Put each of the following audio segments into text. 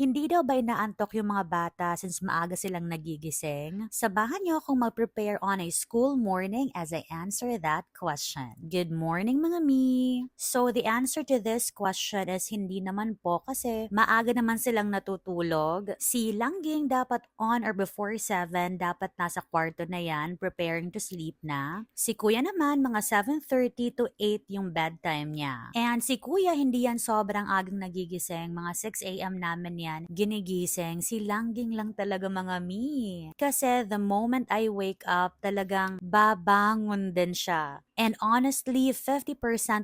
Hindi daw ba inaantok yung mga bata since maaga silang nagigising? Sabahan niyo akong mag-prepare on a school morning as I answer that question. Good morning mga mi! So the answer to this question is hindi naman po kasi maaga naman silang natutulog. Si Langging dapat on or before 7 dapat nasa kwarto na yan preparing to sleep na. Si Kuya naman mga 7.30 to 8 yung bedtime niya. And si Kuya hindi yan sobrang agang nagigising. Mga 6 a.m. namin yan ginigising. Si Langging lang talaga mga mi. Kasi the moment I wake up talagang babangon din siya. And honestly, 50%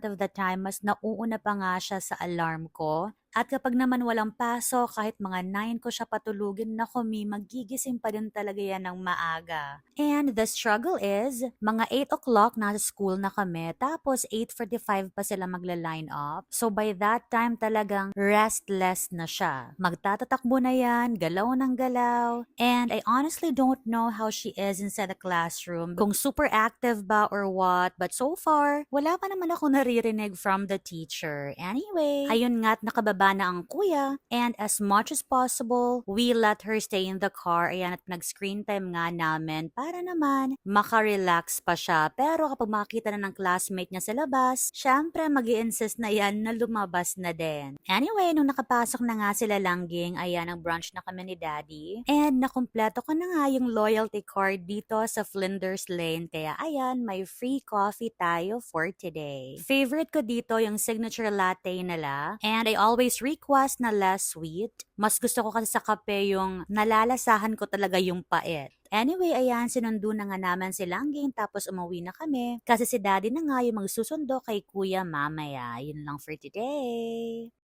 of the time, mas nauuna pa nga siya sa alarm ko. At kapag naman walang pasok, kahit mga 9 ko siya patulugin, na kumi, magigising pa din talaga yan ng maaga. And the struggle is, mga 8 o'clock nasa school na kami, tapos 8.45 pa sila magla-line up. So by that time talagang restless na siya. Magtatatakbo na yan, galaw ng galaw. And I honestly don't know how she is inside the classroom, kung super active ba or what, but so far, wala pa naman ako naririnig from the teacher. Anyway, ayun nga't nakababa na ang kuya, and as much as possible, we let her stay in the car. Ayan, at nag-screen time nga namin para naman makarelax pa siya. Pero kapag makakita na ng classmate niya sa labas, syempre mag insist na yan na lumabas na din. Anyway, nung nakapasok na nga sila langging, ayan, nag-brunch na kami ni daddy. And nakumpleto ko na nga yung loyalty card dito sa Flinders Lane. Kaya ayan, may free coffee tayo for today. Favorite ko dito yung signature latte nila. And I always request na less sweet. Mas gusto ko kasi sa kape yung nalalasahan ko talaga yung pait. Anyway, ayan, sinundo na nga naman si Langging tapos umuwi na kami. Kasi si daddy na nga yung magsusundo kay kuya mamaya. Yun lang for today.